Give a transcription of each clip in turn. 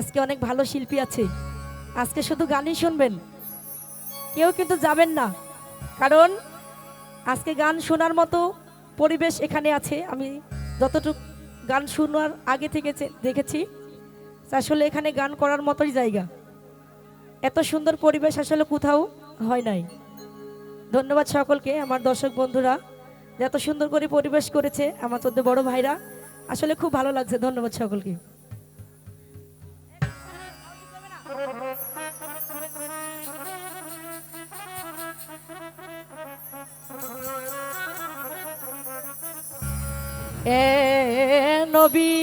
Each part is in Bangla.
আজকে অনেক ভালো শিল্পী আছে। আজকে শুধু গানই শুনবেন। কেউ কিন্তু যাবেন না। কারণ আজকে গান শোনার মতো পরিবেশ এখানে আছে। আমি যতটুকু গান শোনার আগে থেকে দেখেছি, আসলে এখানে গান করার মতোই জায়গা। এত সুন্দর পরিবেশ আসলে কোথাও হয় নাই। ধন্যবাদ সকলকে, আমার দর্শক বন্ধুরা এত সুন্দর করে পরিবেশ করেছে আমার চোদ্দ বড় ভাইরা। আসলে খুব ভালো লাগছে। ধন্যবাদ সকলকে। এ নবী।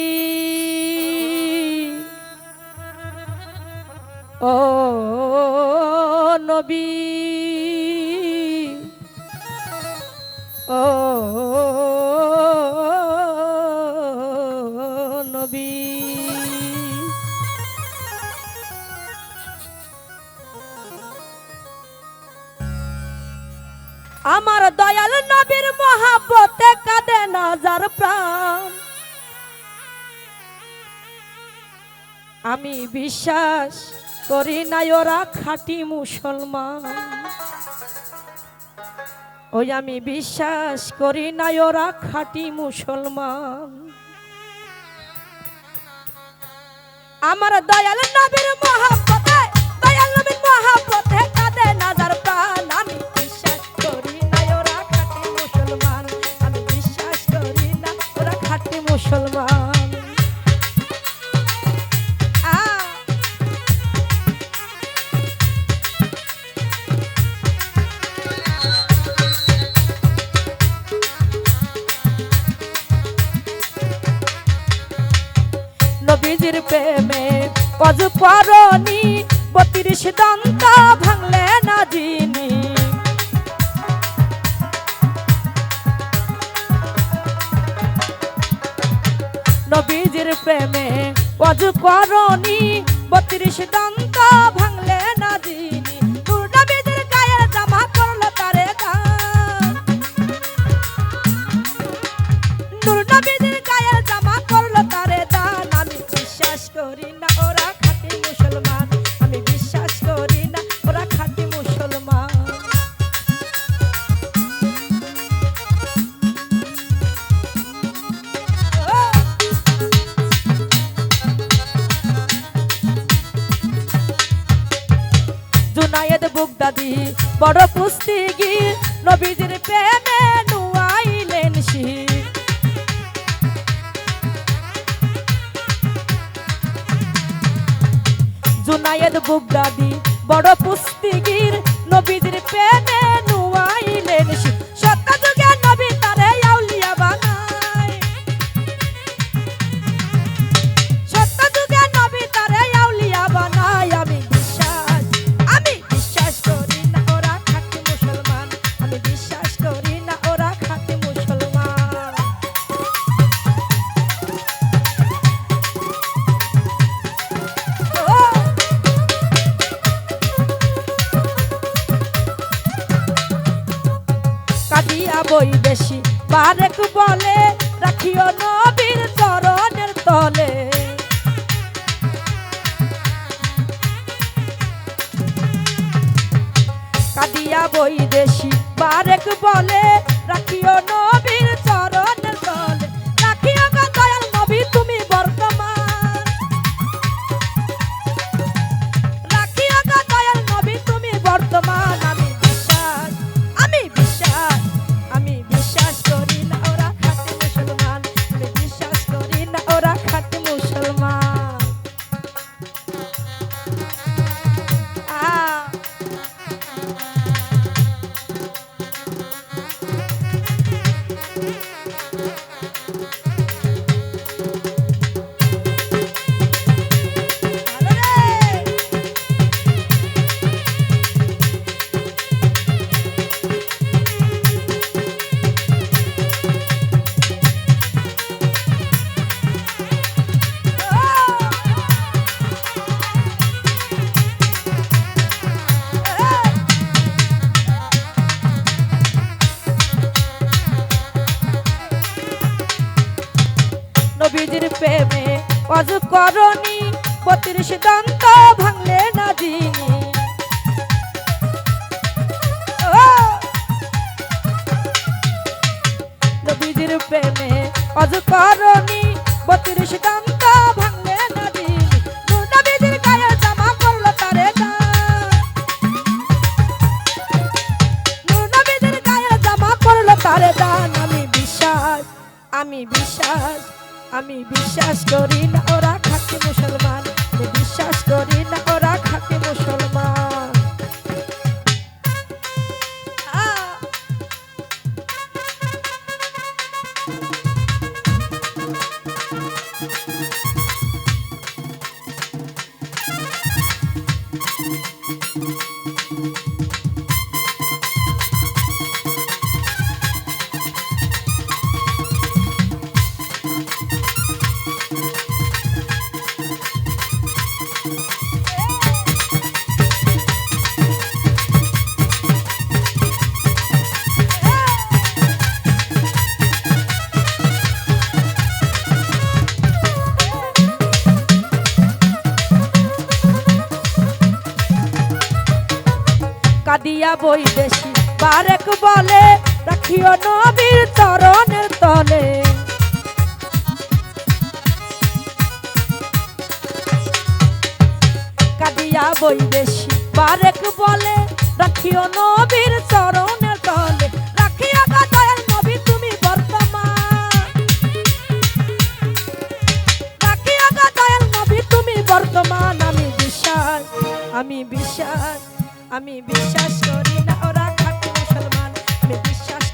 ও নবী। ও আমি বিশ্বাস করি নাই ওরা খাঁটি মুসলমান। ওই আমি বিশ্বাস করি নাই ওরা খাঁটি মুসলমান। আমার দয়াল নবীর মহাব্বতে, দয়াল নবীর মহাব্বতে কাঁদে নাজার প্রাণ। আমি বিশ্বাস করি না ওরা মুসলমান। আমি বিশ্বাস করি না ওরা মুসলমান। প্রেমে। কজ পরনি বত্রিশ দন্ত ভাঙলে না দিনি নবীজির প্রেমে কজ পরনি বত্রিশ দন্ত জুনায়েদ বুগদাদি বড় পুস্তিগির নবীজির প্রেমে নুয়াইলেন শির। জুনায়েদ বুগদাদি বড় পুস্তিগির নবীজির প্রেমে নুয়াইলেন শির। বই বেশি? বারেক বলে, রাখিও নবীর চরণের তলে। কাদিয়া বই দেশি বারেক বলে, রাখিও নবীর নবীজির প্রেমে অজ করনি বত্রিশ দন্ত ভাঙলে না যিনি নবীজির প্রেমে অজ করনি বত্রিশ দন্ত ভাঙলে না যিনি নবীজির গায়ে জামা করল তারে দান নবীদের গায়ে জামা করল তারে দান আমি বিশ্বাস আমি বিশ্বাস আমি বিশ্বাস করি না ওরা খাকি মুসলমান। বিশ্বাস করি না ওরা খাকি মুসলমান। কাদিয়া বই বেশি। বারেক বলে, রাখিও নবীর চরণের তলে। কাদিয়া বই বেশি। বারেক বলে, রাখিও নবীর চরণের তলে। রাখিও দয়াল নবী, তুমি বর্তমান। রাখিও তুমি আমি বিশ্বাস আমি আমি বিশ্বাস করি না ওরা খাটি মুসলমান। আমি বিশ্বাস